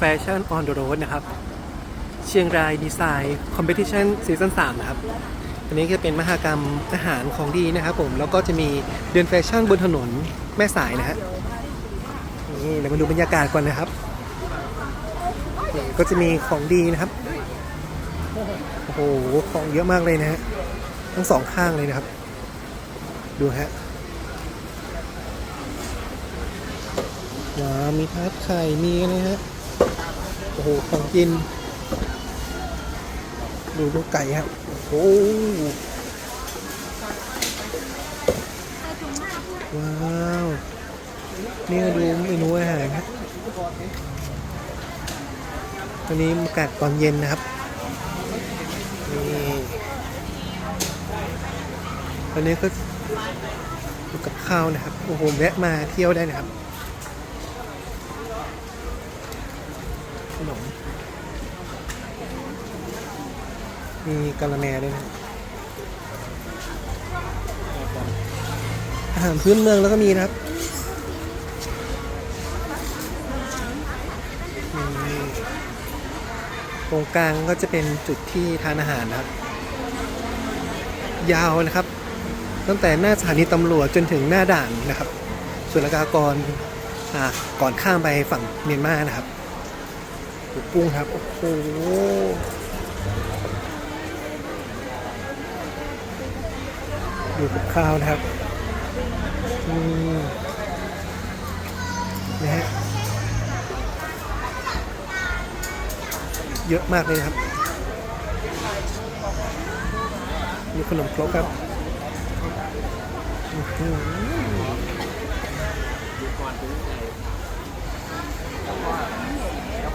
Fashion on the Road นะครับ เชียงรายดีไซน์คอมเพติชันซีซั่น3นะครับ อันนี้ก็เป็นมหกรรมอาหารของดีนะครับผม แล้วก็จะมีเดือนแฟชั่นบนถนนแม่สายนะฮะ นี่เดี๋ยวมาดูบรรยากาศก่อนนะครับ นี่ก็จะมีของดีนะครับ โอ้โห ของเยอะมากเลยนะฮะ ทั้งสองข้างเลยนะครับ ดูฮะว้ามีทาร์ตไข่มีอะฮะ หของกิน ดูลูกไก่ครับ โอ้โหว้าว นี่ดูเมนูอาหารครับวันนี้อากาศตอนเย็นนะครับ นี่ตอนนี้ก็ดูกับข้าวนะครับ โอ้โหแวะมาเที่ยวได้นะครับ ขนม มีกะละแมด้วยนะอาหารพื้นเมืองแล้วก็มีนะครับตรงกลางก็จะเป็นจุดที่ทานอาหารนะครับ ยาวนะครับ ตั้งแต่หน้าสถานีตำรวจจนถึงหน้าด่านนะครับสุลกากรก่อนข้ามไปฝั่งเมียนมานะครับ ดูกุ้งครับ โอ้โหดูกับข้าวนะครับอืมนะฮะเยอะมากเลยนะครับ มีขนมครกครับอือ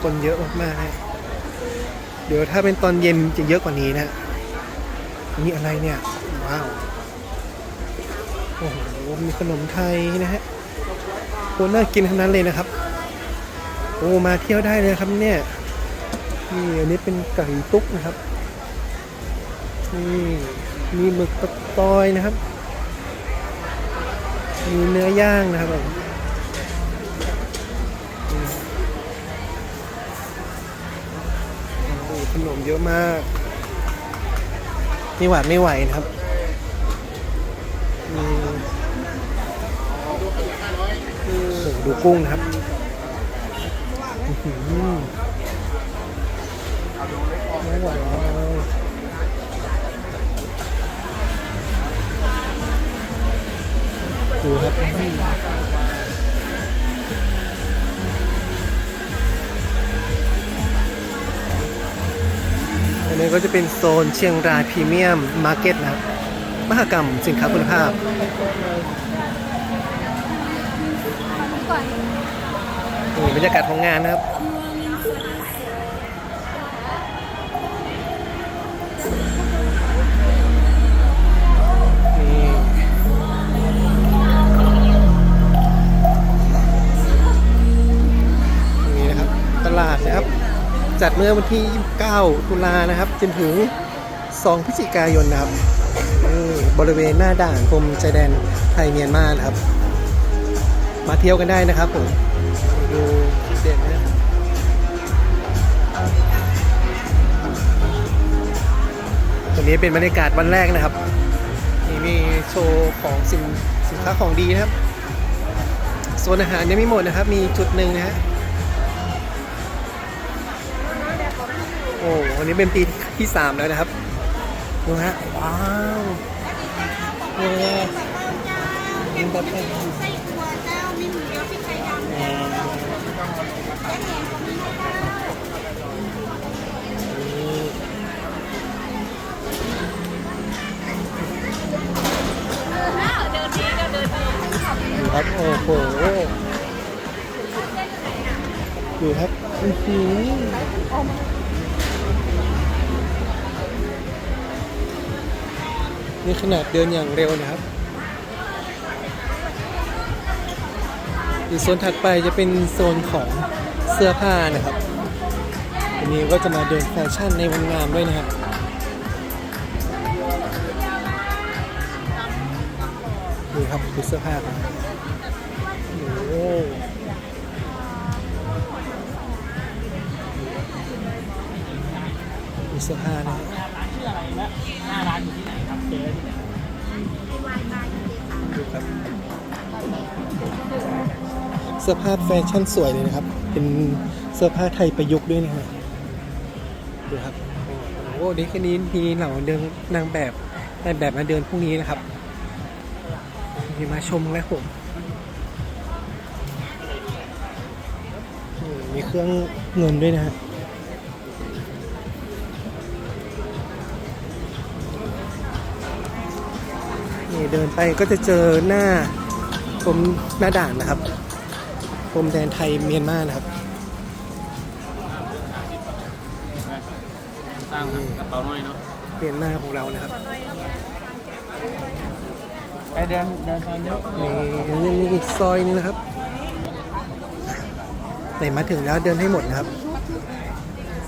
คนเยอะมากๆเดี๋ยวถ้าเป็นตอนเย็นจะเยอะกว่านี้นะนี่อะไรเนี่ย ว้าว โอ้โห มีขนมไทยนะฮะโอ้น่ากินทั้งนั้นเลยนะครับ โอ้ มาเที่ยวได้เลยครับเนี่ย นี่อันนี้เป็นไก่ตุ๊กนะครับ นี่มีหมึกตะตอยนะครับ มีเนื้อย่างนะครับผม ขนมเยอะมากไม่หวาดไม่ไหวนะครับอืมโอ้โหดูกุ้งนะครับอื้อหือไม่ไหวเลยดูครับ ก็จะเป็นโซนเชียงรายพรีเมียมมาร์เก็ตนะครับมหกรรมสินค้าคุณภาพนี่บรรยากาศของงานนะครับ จัดเมื่อวันที่ 29 ตุลานะครับ จนถึง 2 พฤศจิกายนนะครับบริเวณหน้าด่านกรมชายแดนไทยเมียนมานะครับ มาเที่ยวกันได้นะครับผมดูจุดเด่นนะวันนี้เป็นบรรยากาศวันแรกนะครับนี่มีโชว์ของสินสินค้าของดีนะครับโซนอาหารยังไม่หมดนะครับ มีจุดหนึ่งนะฮะ โอ้วันนี้เป็นปีที่สามแล้วนะครับดูฮะว้าวเนี่ยกินแบบเป็นไส้อั่วเจ้ามีหมูเดียวพริกไทยดำแกงแหนมก็มีนะคะอ้าวเดินดีเดินดีดูครับโอ้โหดูครับอื้อหือ นี่ขนาดเดินอย่างเร็วนะครับอีกโซนถัดไปจะเป็นโซนของเสื้อผ้านะครับวันนี้ก็จะมาเดินแฟชั่นในวันงานด้วยนะครับนี่ครับดูเสื้อผ้าครับโอ้โหเสื้อผ้านะร้านชื่ออะไรและหน้าร้านอยู่ที่ไหน จอที่ไหนเสื้อผ้าแฟชั่นสวยเลยนะครับ เป็นเสื้อผ้าไทยประยุกต์ด้วยนะฮะดูครับ โอ้โหนี่แค่นี้มีเหล่าเดินนางแบบนางแบบมาเดินพรุ่งนี้นะครับมีมาชมแล้วผมมีเครื่องเงินด้วยนะฮะ นี่เดินไปก็จะเจอหน้าพรมหน้าด่านนะครับพรมแดนไทยเมียนมานะครับสร้างกระเป๋าน้อยเนาะเมียนมาของเรานะครับไปเดินเดินตอนเยอะนี่นี่ซอยนี้นะครับไหนมาถึงแล้วเดินให้หมดนะครับ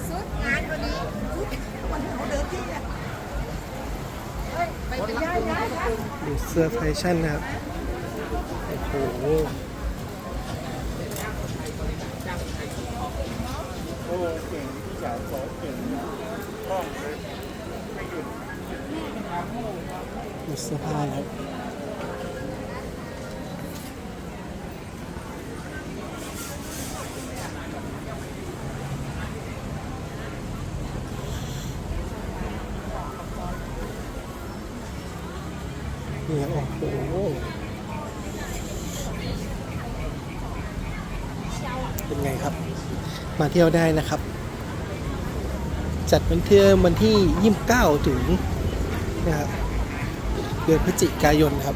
สุดงานพอดีวันนี้เขาเดินที่เนี่ยเฮ้ยไปไปย้ายย้ายย้าย ดูเสื้อแฟชั่นนะครับ โอ้โหโอ้เก่งพี่สาวสอนเก่งห้องเลยไม่หยุดมีสภาพครับนี่โอ้โห เป็นไงครับ มาเที่ยวได้นะครับ จัดวันเที่ยววันที่ 29 ถึงนะครับเดือนพฤศจิกายนครับ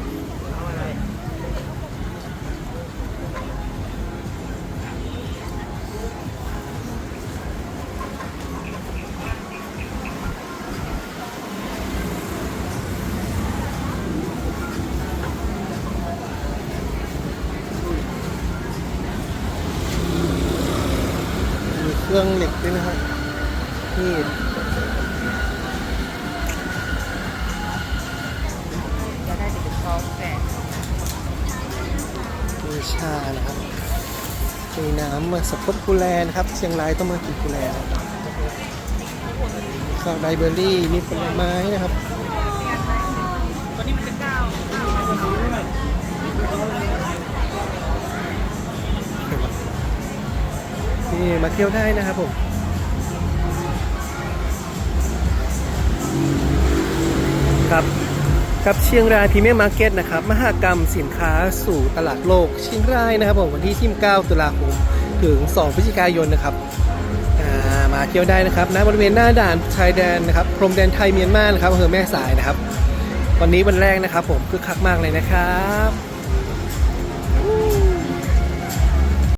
เครื่องเหล็กด้วยนะครับนี่จะได้เป็นทอแต่มีชานะครับมีน้ำมาสับปะกุแลนะครับ เชียงรายต้องมากินกุแลนะครับข้าวไดเบอร์รี่มีผลไม้นะครับตอนนี้มันจะเก้า นี่มาเที่ยวได้นะครับผมครับกับเชียงรายพรีเมียมมาร์เก็ตนะครับมหกรรมสินค้าสู่ตลาดโลกเชียงรายนะครับผมวันที่ 29 ตุลาคมถึง 2 พฤศจิกายนนะครับามาเที่ยวได้นะครับณบริเวณหน้าด่านชายแดนนะครับพรมแดนไทยเมียนมานะครับอำเภอแม่สายนะครับ วันนี้วันแรกนะครับผมคึกคักมากเลยนะครับ